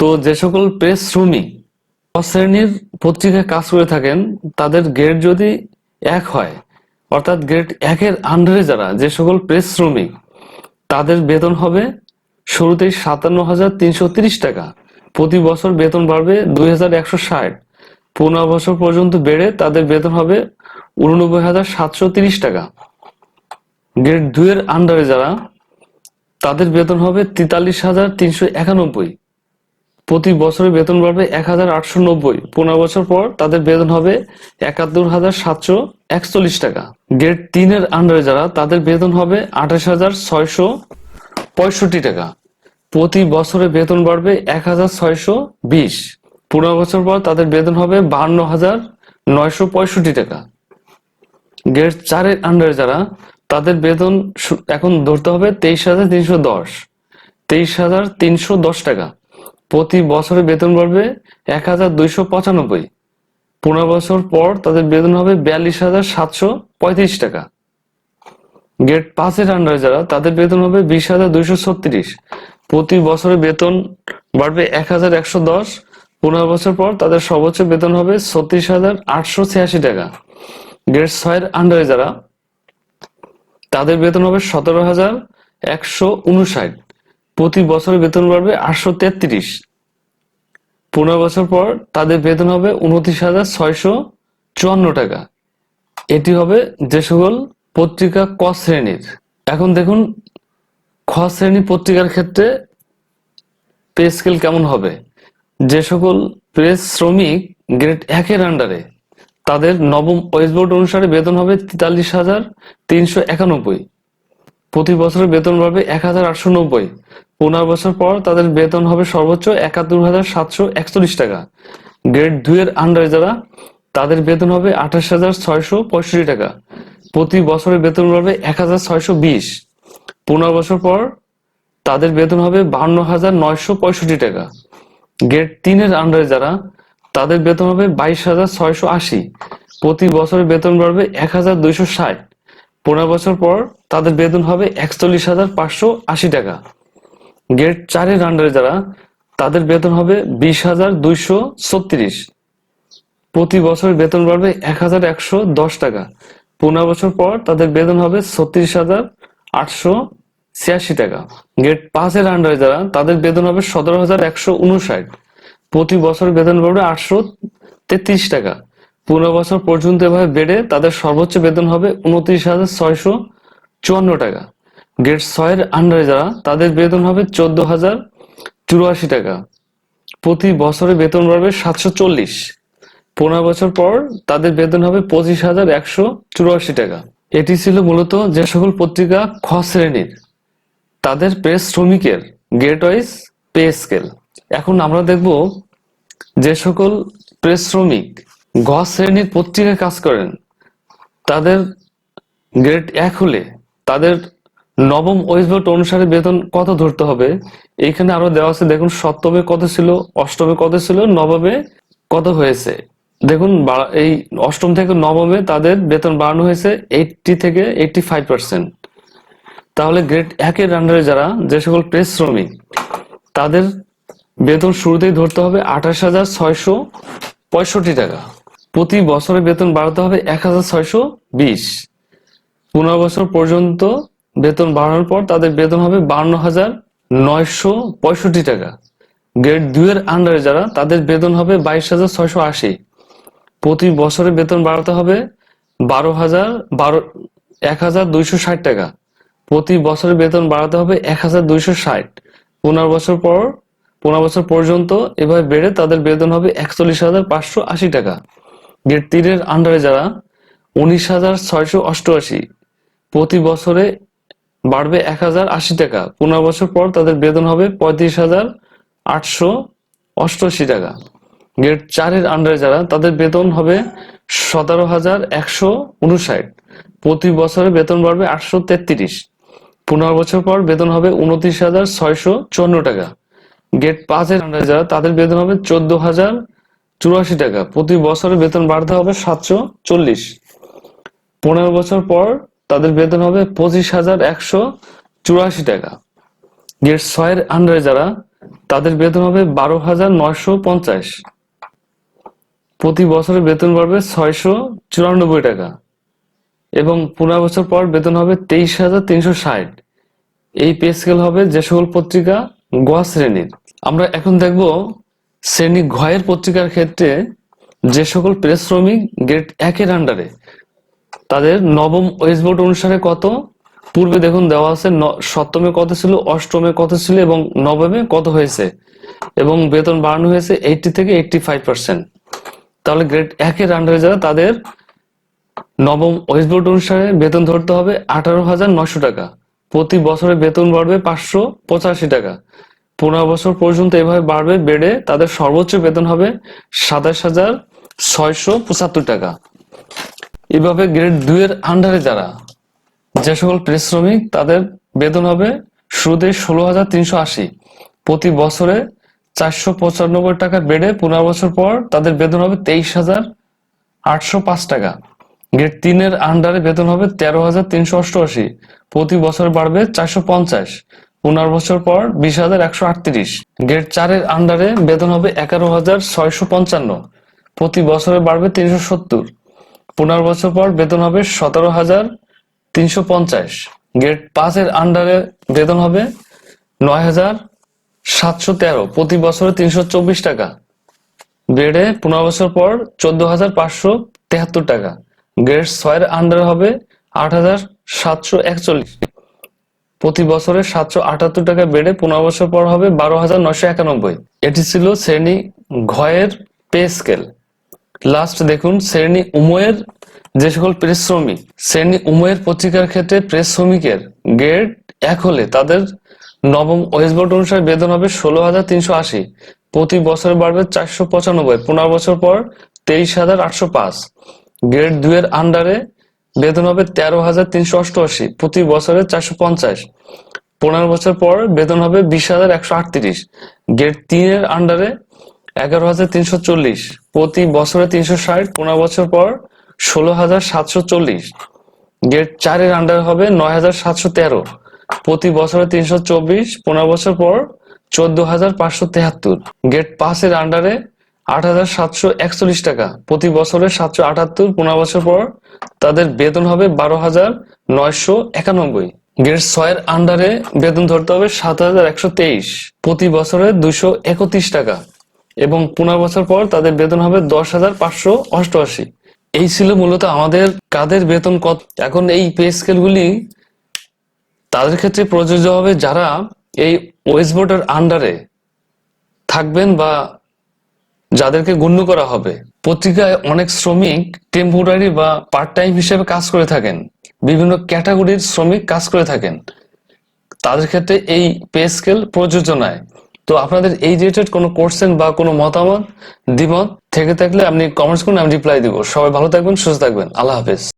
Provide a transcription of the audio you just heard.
তো যে সকল প্রেস শ্রমিক শ্রেণির পত্রিকায় কাজ করে থাকেন, তাদের গ্রেড যদি এক হয়, অর্থাৎ গ্রেড একের আন্ডারে যারা, যে সকল প্রেস শ্রমিক, তাদের বেতন হবে শুরুতেই সাতান্ন হাজার তিনশো তিরিশ টাকা। প্রতি বছর বেতন বাড়বে দুই হাজার একশো ষাট। পনেরো বছর পর্যন্ত বেড়ে তাদের বেতন হবে উননব্বই হাজার সাতশো তিরিশ টাকা। গ্রেড দুই এর আন্ডারে যারা, তাদের বেতন হবে তেতাল্লিশ হাজার তিনশো একানব্বই। প্রতি বছরে বেতন বাড়বে এক হাজার আটশো নব্বই। পনেরো বছর পর তাদের বেতন হবে একাত্তর হাজার সাতশো একচল্লিশ টাকা। গ্রেড তিনের আন্ডারে যারা, তাদের বেতন হবে আঠাশ হাজার ছয়শো পঁয়ষট্টি টাকা। প্রতি বছরে বেতন বাড়বে এক হাজার ছয়শো বিশ। পনেরো বছর পর তাদের বেতন হবে বান্ন হাজার নয়শো পঁয়ষট্টি টাকা। গ্রেড চারের আন্ডারে যারা, তাদের বেতন এখন ধরতে হবে তেইশ হাজার তিনশো দশ। তেইশ হাজার তিনশো দশ টাকা। প্রতি বছরে বেতন বাড়বে এক হাজার দুইশো পঁচানব্বই। পনেরো বছর পর তাদের বেতন হবে বিয়াল্লিশ হাজার সাতশো পঁয়ত্রিশ টাকা। গ্রেড পাঁচের আন্ডারে যারা, তাদের বেতন হবে বিশ হাজার দুইশো ছত্রিশ। প্রতি বছরে বেতন বাড়বে এক হাজার একশো দশ। পনেরো বছর পর তাদের সর্বোচ্চ বেতন হবে ছত্রিশ হাজার আটশো ছিয়াশি টাকা। গ্রেড ছয়ের আন্ডারে যারা, তাদের বেতন হবে সতেরো হাজার একশো উনষাট। প্রতি বছর বেতন বাড়বে আটশো তেত্রিশ। পনেরো বছর পর তাদের বেতন হবে উনত্রিশ হাজার ছয়শো চুয়ান্ন টাকা। এটি হবে যে সকল পত্রিকা ক শ্রেণির। এখন দেখুন, খ শ্রেণি পত্রিকার ক্ষেত্রে পে স্কেল কেমন হবে? যে সকল প্রেস শ্রমিক গ্রেড একের আন্ডারে, তাদের নবম ওয়েস্ট বোর্ড অনুসারে বেতন হবে তেতাল্লিশ হাজার তিনশো একানব্বই। প্রতি বছরে বেতন বাড়বে এক হাজার আটশো নব্বই। পনেরো বছর পর তাদের বেতন হবে সর্বোচ্চ একাত্তর হাজার সাতশো একচল্লিশ টাকা। গ্রেড দুই এর আন্ডারে যারা, তাদের বেতন হবে আঠাশ হাজার ছয়শো পঁয়ষট্টি টাকা। প্রতি বছরে বেতন বাড়বে এক হাজার ছয়শো বিশ। পনেরো বছর পর তাদের বেতন হবে বান্ন হাজার নয়শো পঁয়ষট্টি টাকা। গ্রেড তিনের আন্ডারে যারা, তাদের বেতন হবে বাইশ হাজার ছয়শো আশি। প্রতি বছরে বেতন বাড়বে এক হাজার দুইশো ষাট। পনেরো বছর পর তাদের বেতন হবে একচল্লিশ হাজার পাঁচশো আশি টাকা। গ্রেড চারের আন্ডারে যারা, তাদের বেতন হবে বিশ হাজার দুইশো ছত্রিশ। প্রতি বছর বেতন বাড়বে এক হাজার একশো দশ টাকা। পনেরো বছর পর তাদের বেতন হবে ছত্রিশ হাজার আটশো ছিয়াশি টাকা। গ্রেড পাঁচের আন্ডারে যারা, তাদের বেতন হবে সতেরো হাজার একশো উনষাট প্রতি বছর বেতন বাড়বে আটশো তেত্রিশ টাকা। পনেরো বছর পর্যন্ত এভাবে বেড়ে তাদের সর্বোচ্চ বেতন হবে উনত্রিশ হাজার ছয়শো চুয়ান্ন টাকা। গ্রেড ছয়ের আন্ডারে যারা, তাদের বেতন হবে চোদ্দ হাজার চুরাশি টাকা। প্রতি বছরে বেতন বাড়বে সাতশো চল্লিশ। পনেরো বছর পর তাদের বেতন হবে পঁচিশ হাজার একশো চুরাশি টাকা। এটি ছিল মূলত যে সকল পত্রিকা খ শ্রেণির। তাদের প্রেস শ্রমিকের গ্রেড ওয়াইজ পে স্কেল এখন আমরা দেখব যে সকল প্রেস শ্রমিক গ শ্রেণির পত্রিকায় কাজ করেন। তাদের গ্রেড এক হলে তাদের নবম ওয়েস্টবোর্ড অনুসারে বেতন কত ধরতে হবে? এইখানে আরও দেওয়া আছে, দেখুন, সপ্তমে কত ছিল, অষ্টমে কত ছিল, নবমে কত হয়েছে? দেখুন এই অষ্টম থেকে নবমে তাদের বেতন বাড়ানো হয়েছে এইটটি থেকে এইটটি ফাইভ পার্সেন্ট। তাহলে গ্রেড একের আন্ডারে যারা, যে সকল প্রেস শ্রমিক, তাদের বেতন শুরুতেই ধরতে হবে আঠাশ হাজার ছয়শো পঁয়ষট্টি টাকা। প্রতি বছরে বেতন বাড়াতে হবে এক হাজার ছয়শো বিশ। পনেরো বছর পর্যন্ত বেতন বাড়ানোর পর তাদের বেতন হবে বান্ন হাজার নয়শো পঁয়ষট্টি টাকা। গ্রেড দুই এর আন্ডারে যারা, তাদের বেতন হবে বাইশ হাজার ছয়শো আশি। প্রতি বছরে বেতন বাড়াতে হবে বারো হাজার বারো, এক হাজার দুইশো ষাট টাকা। প্রতি বছরে বেতন বাড়াতে হবে এক হাজার দুইশো ষাট। পনেরো বছর পর, পনেরো বছর পর্যন্ত এভাবে বেড়ে তাদের বেতন হবে একচল্লিশ হাজার পাঁচশো আশি টাকা। গ্রেড তিনের আন্ডারে যারা উনিশ হাজার ছয়শো অষ্টআশি প্রতি বছরে বাড়বে এক হাজার আশি টাকা। পনেরো বছর পর তাদের বেতন হবে পঁয়ত্রিশ হাজার আটশো অষ্টআশি টাকা। গ্রেড চারের আন্ডারে যারা, তাদের বেতন হবে সতেরো হাজার একশো উনষাট। প্রতি বছরে বেতন বাড়বে আটশো তেত্রিশ। পনেরো বছর পর বেতন হবে উনত্রিশ হাজার ছয়শো চুয়ান্ন টাকা। গ্রেড পাঁচের আন্ডারে যারা, তাদের বেতন হবে চোদ্দ হাজার চুরাশি টাকা। প্রতি বছরে বেতন বাড়তে হবে সাতশো চল্লিশ। পনেরো বছর পর তাদের বেতন হবে পঁচিশ হাজার একশো চুরাশি টাকা। গ্রেড ছয়ের আন্ডারে যারা, তাদের বেতন হবে বারো হাজার নয়শো পঞ্চাশ। প্রতি বছরে বেতন বাড়বে ছয়শো চুরানব্বই টাকা। এবং পনেরো বছর পর বেতন হবে তেইশ হাজার তিনশো ষাট। এই পে স্কেল হবে যে সকল পত্রিকা গোয়া শ্রেণির। আমরা এখন দেখব শ্রেণি ঘয়ের পত্রিকার ক্ষেত্রে যে সকল প্রেস শ্রমিক গ্রেড একের আন্ডারে তাদের নবম ওয়েজ বোর্ড অনুসারে কত? পূর্বে দেখুন দেওয়া আছে সপ্তমে কত ছিল, অষ্টমে কত ছিল এবং নবমে কত হয়েছে? এবং বেতন বাড়ানো হয়েছে এইটি থেকে এইটটি ফাইভ পার্সেন্ট তাহলে গ্রেড একের আন্ডারে যারা, তাদের নবম ওয়েজ বোর্ড অনুসারে বেতন ধরতে হবে আঠারো হাজার নশো টাকা। প্রতি বছরে বেতন বাড়বে পাঁচশো পঁচাশি টাকা। পনেরো বছর পর্যন্ত এভাবে বাড়বে, বেড়ে তাদের সর্বোচ্চ বেতন হবে সাতাশ হাজার ছয়শো পঁচাত্তর টাকা। এভাবে গ্রেড দুই এর আন্ডারে যারা, যে সকল প্রেস শ্রমিক তাদের বেতন হবে শুরুতে ষোলো হাজার তিনশো আশি। প্রতি বছরে চারশো পঁচানব্বই টাকা বেড়ে পনেরো বছর পর তাদের বেতন হবে তেইশ হাজার আটশো পাঁচ টাকা। গ্রেড তিনের আন্ডারে বেতন হবে তেরো হাজার তিনশো অষ্টআশি। প্রতি বছর বাড়বে চারশো পঞ্চাশ। পনেরো বছর পর বিশ হাজার একশো আটত্রিশ। গ্রেড চারের আন্ডারে বেতন হবে এগারো হাজার ছয়শো পঞ্চান্ন। প্রতি বছরে বাড়বে তিনশো সত্তর। পনেরো বছর পর বেতন হবে সতেরো হাজার তিনশো পঞ্চাশ। গ্রেড পাঁচের আন্ডারে বেতন হবে নয় হাজার সাতশো তেরো। প্রতি বছরে তিনশো চব্বিশ টাকা। বেড়ে পনেরো বছর পর চোদ্দ হাজার পাঁচশো তেহাত্তর টাকা। গ্রেড ছয়ের আন্ডারে হবে আট হাজার সাতশো একচল্লিশ। প্রতি বছরে সাতশো আটাত্তর টাকা বেড়ে পনেরো বছর পর হবে বারো হাজার নশো একানব্বই। এটি ছিল শ্রেণি ঘয়ের পে স্কেল। লাস্ট দেখুন, শ্রেণি উময়ের যে সকল প্রেস শ্রমিক শ্রেণি উময়ের পত্রিকার ক্ষেত্রে প্রেস শ্রমিকের গ্রেড এক হলে তাদের নবম ওয়েজ বোর্ড অনুসারে বেতন হবে ষোলো হাজার তিনশো আশি। প্রতি বছর বাড়বে চারশো পঁচানব্বই। পনেরো বছর পর তেইশ হাজার আটশো পাঁচ। গ্রেড দুই এর আন্ডারে বেতন হবে তেরো হাজার তিনশো অষ্টআশি, প্রতি বছরে চারশো পঞ্চাশ। পনেরো বছর পর বেতন হবে বিশ হাজার একশো আটত্রিশ। গ্রেড তিনের আন্ডারে এগারো হাজার তিনশো চল্লিশ, প্রতি বছরে তিনশো ষাট, পনেরো বছর পর ষোলো হাজার সাতশো চল্লিশ। গ্রেড চারের আন্ডারে হবে নয় হাজার সাতশো তেরো, প্রতি বছরে তিনশো চব্বিশ, পনেরো বছর পর চোদ্দ হাজার পাঁচশো তেহাত্তর। গ্রেড পাঁচের আন্ডারে আট হাজার সাতশো একচল্লিশ টাকা। প্রতি বছরে সাতশো আটাত্তর, পনেরো বছর পর তাদের বেতন হবে বারো হাজার নয়শো একানব্বই। গ্রেড ছয়ের আন্ডারে বেতন ধরতে হবে সাত হাজার একশো তেইশ। প্রতি বছরে দুশো একত্রিশ টাকা। এবং পনেরো বছর পর তাদের বেতন হবে দশ হাজার পাঁচশো অষ্টআশি। এই ছিল মূলত আমাদের কাদের বেতন কত। এখন এই পে স্কেলগুলি তাদের ক্ষেত্রে প্রযোজ্য হবে যারা এই ওয়েস্ট বোর্ডের আন্ডারে থাকবেন বা যাদেরকে গণ্য করা হবে। পত্রিকায় অনেক শ্রমিক টেম্পোরারি বা পার্ট টাইম হিসেবে কাজ করে থাকেন। বিভিন্ন ক্যাটাগরির শ্রমিক কাজ করে থাকেন। তাদের ক্ষেত্রে এই পে স্কেল প্রযোজ্য নয়। তো আপনাদের এই রিলেটেড কোনো কোশ্চেন বা কোনো মতামত, দ্বিমত থেকে থাকলে আপনি কমেন্টস করুন, আমি রিপ্লাই দিব। সবাই ভালো থাকবেন, সুস্থ থাকবেন। আল্লাহ হাফেজ।